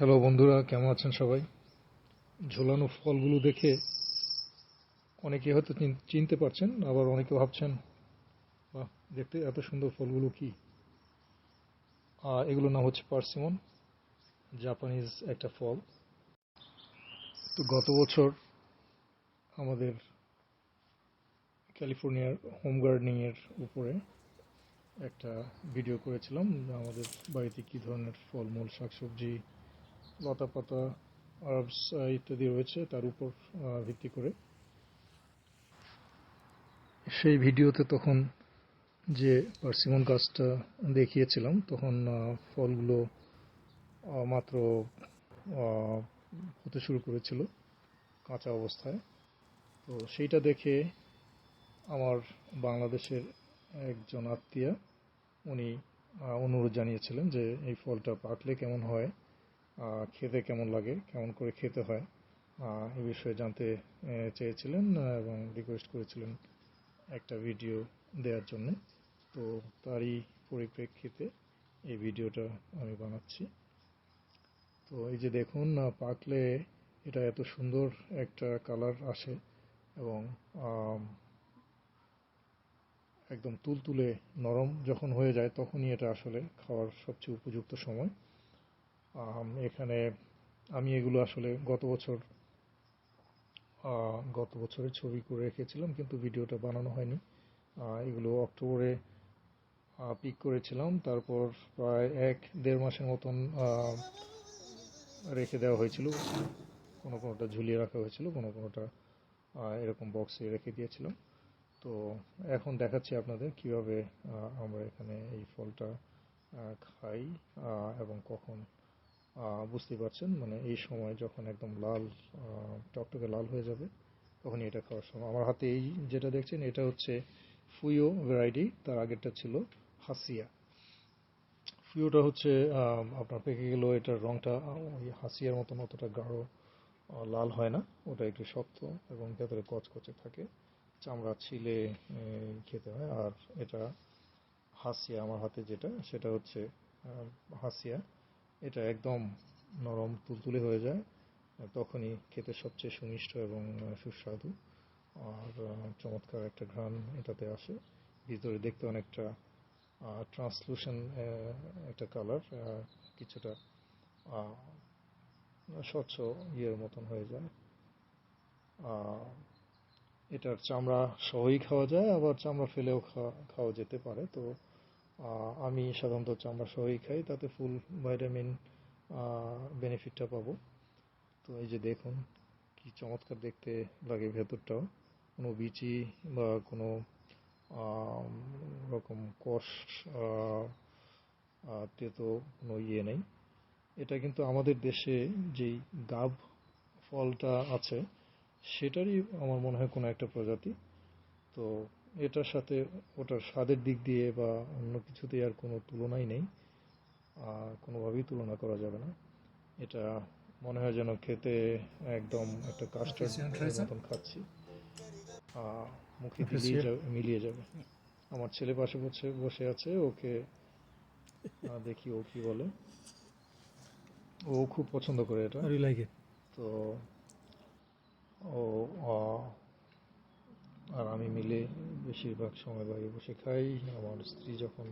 Hello বন্ধুরা, কেমন আছেন সবাই? ঝোলানো ফলগুলো দেখে অনেকে হয়তো চিন- চিনতে পারছেন, আবার অনেকে ভাবছেন, বাহ, দেখতে এত সুন্দর ফলগুলো কি? এগুলোর নাম হচ্ছে পার্সিমন, জাপানিজ একটা ফল। তো গত বছর আমাদের ক্যালিফোর্নিয়ার হোম গার্ডেনিংয়ের উপরে একটা ভিডিও করেছিলাম আমাদের বাড়িতে কী ধরনের ফলমূল, শাকসবজি লতা পাতা আর্বস ইত্যাদি রয়েছে তার উপর ভিত্তি করে। সেই ভিডিওতে তখন যে পার্সিমন গাছটা দেখিয়েছিলাম, তখন ফলগুলো মাত্র হতে শুরু করেছিল কাঁচা অবস্থায়। তো সেইটা দেখে আমার বাংলাদেশের একজন আত্মীয়া উনি অনুরোধ জানিয়েছিলেন যে এই ফলটা পাকলে কেমন হয়। খেতে কেমন লাগে? কেমন করে খেতে হয়? এ বিষয়ে জানতে চেয়েছিলেন এবং রিকোয়েস্ট করেছিলেন একটা ভিডিও দেওয়ার জন্য। তো তারই পরিপ্রেক্ষিতে এই ভিডিওটা আমি বানাচ্ছি। তো এই যে দেখুন পাকলে এটা এত সুন্দর একটা কালার আসে এবং একদম তুলতুলে নরম যখন হয়ে যায়, তখনই এটা আসলে খাওয়ার সবচেয়ে উপযুক্ত সময়। এখানে আমি এগুলো আসলে গত বছর গত বছরের ছবি করে রেখেছিলাম, কিন্তু ভিডিওটা বানানো হয়নি। এগুলো অক্টোবরে পিক করেছিলাম। তারপর প্রায় এক, দেড় মাসের মতন রেখে দেওয়া হয়েছিল। কোনো কোনোটা ঝুলিয়ে রাখা হয়েছিল, কোনো কোনোটা এরকম বক্সে রেখে দিয়েছিলাম। তো এখন দেখাচ্ছি আপনাদের কীভাবে আমরা এখানে এই ফলটা খাই এবং কখন বুঝতে পারছেন মানে এই সময় যখন একদম লাল টকটকে লাল হয়ে যাবে তখনই এটা খাওয়ার সময়। আমার হাতে এই যেটা দেখছেন এটা হচ্ছে ফুয়ো ভ্যারাইটি তার আগেরটা ছিল হাসিয়া। ফুয়োটা হচ্ছে আপনার পেকে গেলেও এটার আহ, ওই হাসিয়ার মতন অতটা গাঢ় লাল হয় না ওটা একটু শক্ত এবং ভেতরে কচকচে থাকে। চামড়া ছিলে খেতে হয়। আর এটা হাসিয়া আমার হাতে যেটা সেটা হচ্ছে হাসিয়া। এটা একদম নরম তুলতুলে হয়ে যায় তখনই খেতে সবচেয়ে সুমিষ্ট এবং সুস্বাদু। আর চমৎকার একটা ঘ্রাণ এটাতে আসে। ভিতরে দেখতে অনেকটা ট্রান্সলুশন একটা কালার কিছুটা স্বচ্ছ ইয়ের মতন হয়ে যায়। এটার চামড়া সহই খাওয়া যায়, আবার চামড়া ফেলেও খাওয়া যেতে পারে। তো আমি সাধারণত চামড়া সহই খাই, তাতে ফুল, ভাইটামিন বেনিফিটটা পাবো। তো এই যে দেখুন, কি চমৎকার দেখতে লাগে ভেতরটাও। কোনো বিচি বা কোনো রকম কষ তেতো কোনো ইয়ে নেই। এটা কিন্তু আমাদের দেশে যেই গাব ফলটা আছে, সেটারই আমার মনে হয় কোনো একটা প্রজাতি। তো এটার সাথে ওটার স্বাদের দিক দিয়ে বা অন্য কিছুতে আর কোনো তুলনাই নেই। আর কোনোভাবেই তুলনা করা যাবে না। এটা মনে হয় যেন খেতে একদম একটা কাস্টার্ড মতন খাচ্ছি। মুখে দিলেই যা- মিলিয়ে যাবে। আমার ছেলে পাশে বসে বসে আছে ওকে দেখি ও কি বলে। ও খুব পছন্দ করে এটা? তো ও আর আমি মিলে বেশিরভাগ সময় বাইরে বসে খাই। আমার স্ত্রী যখন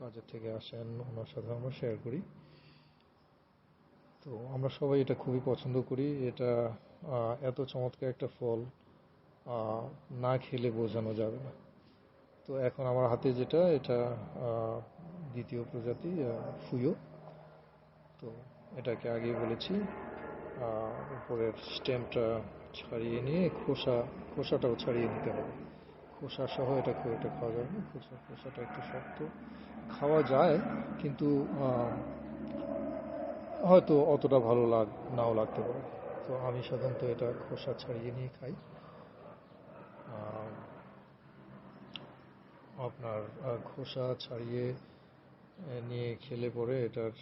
কাজের থেকে আসেন, ওনার সাথে আমরা শেয়ার করি। তো আমরা সবাই এটা খুবই পছন্দ করি। এটা এত চমৎকার একটা ফল না খেলে বোঝানো যাবে না। তো এখন আমার হাতে যেটা, এটা দ্বিতীয় প্রজাতি ফুয়ো। তো এটাকে আগে বলেছি উপরের স্টেমটা ছাড়িয়ে নিয়ে খোসা, খোসাটাও ছাড়িয়ে নিতে হবে। খোসা সহ এটা খুব একটা খাওয়া যাবে না। খোসা, খোসাটা একটু শক্ত। খাওয়া যায়, কিন্তু হয়তো অতটা ভালো লাগ, নাও লাগতে পারে। তো আমি সাধারণত এটা খোসা ছাড়িয়ে নিয়ে খাই। আপনার খোসা ছাড়িয়ে নিয়ে খেলে পরে এটার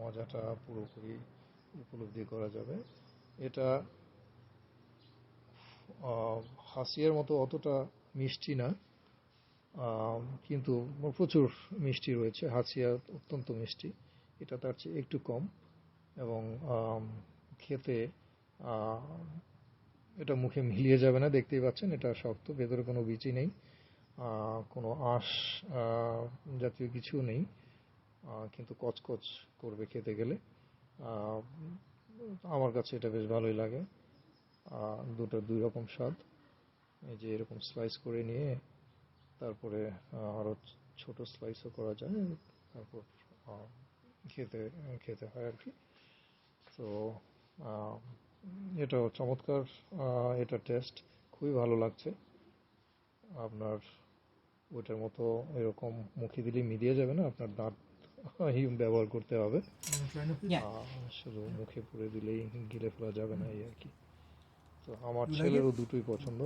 মজাটা পুরোপুরি উপলব্ধি করা যাবে। এটা হাসিয়ার মতো অতটা মিষ্টি না। কিন্তু প্রচুর মিষ্টি রয়েছে। হাসিয়া অত্যন্ত মিষ্টি। এটা তার চেয়ে একটু কম। এবং খেতে এটা মুখে মিলিয়ে যাবে না, দেখতেই পাচ্ছেন। এটা শক্ত, ভেতরে কোনো বিচি নেই। কোনো আঁশ জাতীয় কিছু নেই। কিন্তু কচকচ করবে খেতে গেলে। আমার কাছে এটা বেশ ভালোই লাগে। দুটো দুই রকম স্বাদ। এই যে এরকম স্লাইস করে নিয়ে তারপরে আরও আরও ছোট স্লাইসও করা যায়। তারপর খেতে খেতে হয় আর কি। তো এটা চমৎকার। এটা টেস্ট খুবই ভালো লাগছে। আপনার ওইটার মতো এরকম মুখে দিলে মিলিয়ে যাবে না? আপনার দাঁত ব্যবহার করতে হবে। শুধু মুখে পুরে দিলেই গিলে ফেলা যাবে না এই আর কি। তো আমার ছেলেরও দুটোই পছন্দ.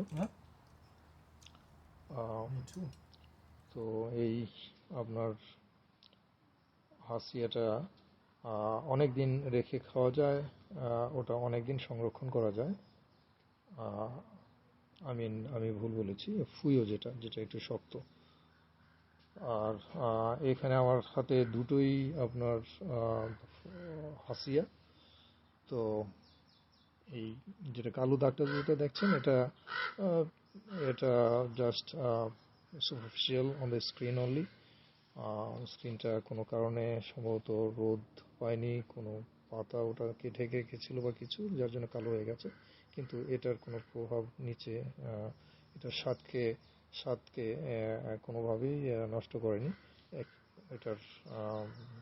তো এই আপনার হাসিয়াটা অনেক দিন রেখে খাওয়া যায় ওটা অনেক দিন সংরক্ষণ করা যায়। আমি আমি ভুল বলেছি ফুইও যেটা যেটা একটু শক্ত। আর এখানে আমার হাতে দুটোই আপনার হাসিয়া। তো এই যেটা কালো দাগটা যেটা দেখছেন, এটা এটা just superficial on the screen only স্ক্রিনটা কোনো কারণে সম্ভবত রোদ পায়নি কোনো পাতা ওটাকে ঢেকে রেখেছিল বা কিছু, যার জন্য কালো হয়ে গেছে। কিন্তু এটার কোনো প্রভাব নিচে এটার স্বাদকে স্বাদকে কোনোভাবেই নষ্ট করেনি। এটার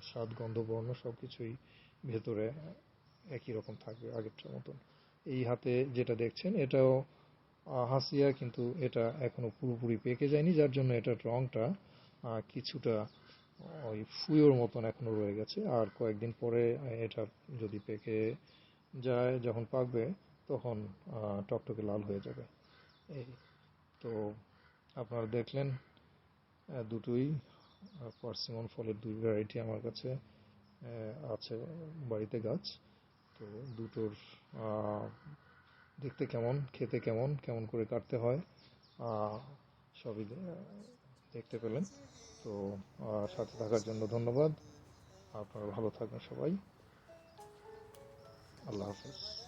স্বাদ গন্ধ বর্ণ সব কিছুই ভেতরে একই রকম থাকবে আগেরটার মতন। এই হাতে যেটা দেখছেন, এটাও হাসিয়া, কিন্তু এটা এখনও পুরোপুরি পেকে যায়নি, যার জন্য এটার রংটা কিছুটা ওই ফুয়োর মতন এখনও রয়ে গেছে। আর কয়েকদিন পরে এটা যদি পেকে যায়, যখন পাকবে, তখন টকটকে লাল হয়ে যাবে। এই তো আপনারা দেখলেন দুটোই পার্সিমন ফলের দুই ভ্যারাইটি আমার কাছে আছে বাড়িতে গাছ। তো দুটোর দেখতে কেমন, খেতে কেমন কেমন করে কাটতে হয় সবই দেখতে পেলেন। তো সাথে থাকার জন্য ধন্যবাদ। আপনারা ভালো থাকবেন সবাই। আল্লাহ হাফেজ।